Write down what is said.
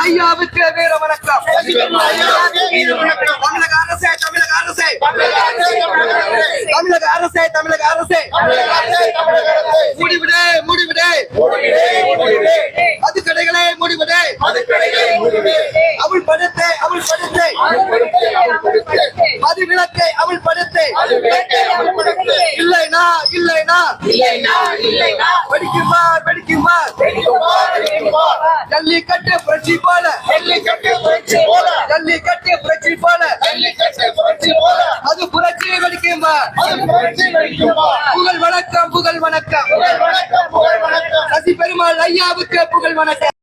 ஐயாவுக்கு வீர வணக்கம் தமிழக அரசே தமிழக அரசே தமிழக அரசே தமிழக அரசே தமிழக அரசே மூடிவிடு மூடிவிடு அது கடைகளே மூடிவிடு அவள் படுத்து அவள் படுத்து அது விளக்கை அவள் படுத்து இல்லைனா இல்லைனா வெடிக்குமா வெடிக்குமா ஜல்லிக்கட்டு புரட்சி போல ஜல்லிக்கட்டு புரட்சி போல அது புரட்சி வெடிக்குமா புகழ் வணக்கம் புகழ் வணக்கம். சசி பெருமாள் ஐயாவுக்கு புகழ் வணக்கம்.